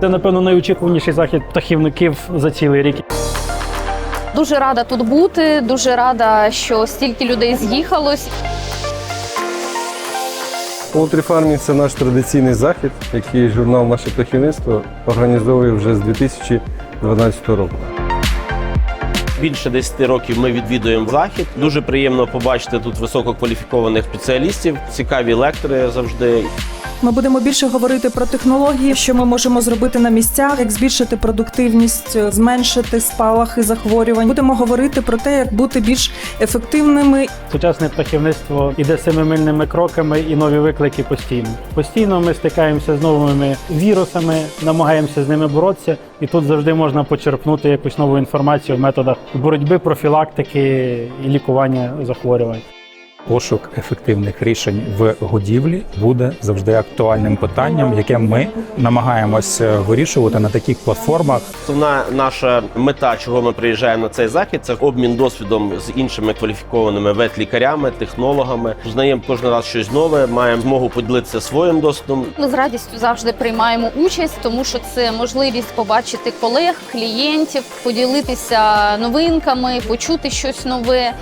Це, напевно, найочікуваніший захід птахівників за цілий рік. Дуже рада тут бути. Дуже рада, що стільки людей з'їхалось. Farming – це наш традиційний захід, який журнал Наше птахівництво організовує вже з 2012 року. Більше 10 років ми відвідуємо захід. Дуже приємно побачити тут висококваліфікованих спеціалістів, цікаві лектори завжди. Ми будемо більше говорити про технології, що ми можемо зробити на місцях, як збільшити продуктивність, зменшити спалахи захворювань. Будемо говорити про те, як бути більш ефективними Сучасне птахівництво іде семимильними кроками і нові виклики постійно. Постійно ми стикаємося з новими вірусами, намагаємося з ними боротися, і тут завжди можна почерпнути якусь нову інформацію в методах боротьби, профілактики і лікування захворювань. Пошук ефективних рішень в годівлі буде завжди актуальним питанням, яке ми намагаємось е, вирішувати на таких платформах, Основна наша мета, чого ми приїжджаємо на цей захід, це обмін досвідом з іншими кваліфікованими ветлікарями, технологами. Знаємо кожен раз щось нове, маємо змогу поділитися своїм досвідом. Ми з радістю завжди приймаємо участь, тому що це можливість побачити колег, клієнтів, поділитися новинками, почути щось нове.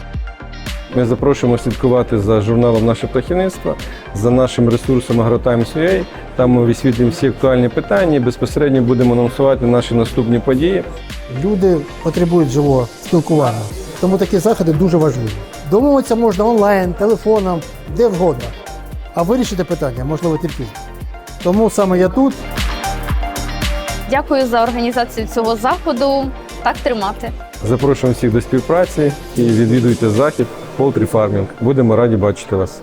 Ми запрошуємо слідкувати за журналом Наше птахівництво, за нашим ресурсом AgroTimes.ua. Там ми висвітлюємо всі актуальні питання і безпосередньо будемо анонсувати наші наступні події. Люди потребують живого спілкування, тому такі заходи дуже важливі. Домовитися можна онлайн, телефоном, де вгодно. А вирішити питання можливо тільки. Тому саме я тут. Дякую за організацію цього заходу. Так тримати. Запрошуємо всіх до співпраці і відвідуйте захід Poultry Farming. Будемо раді бачити вас.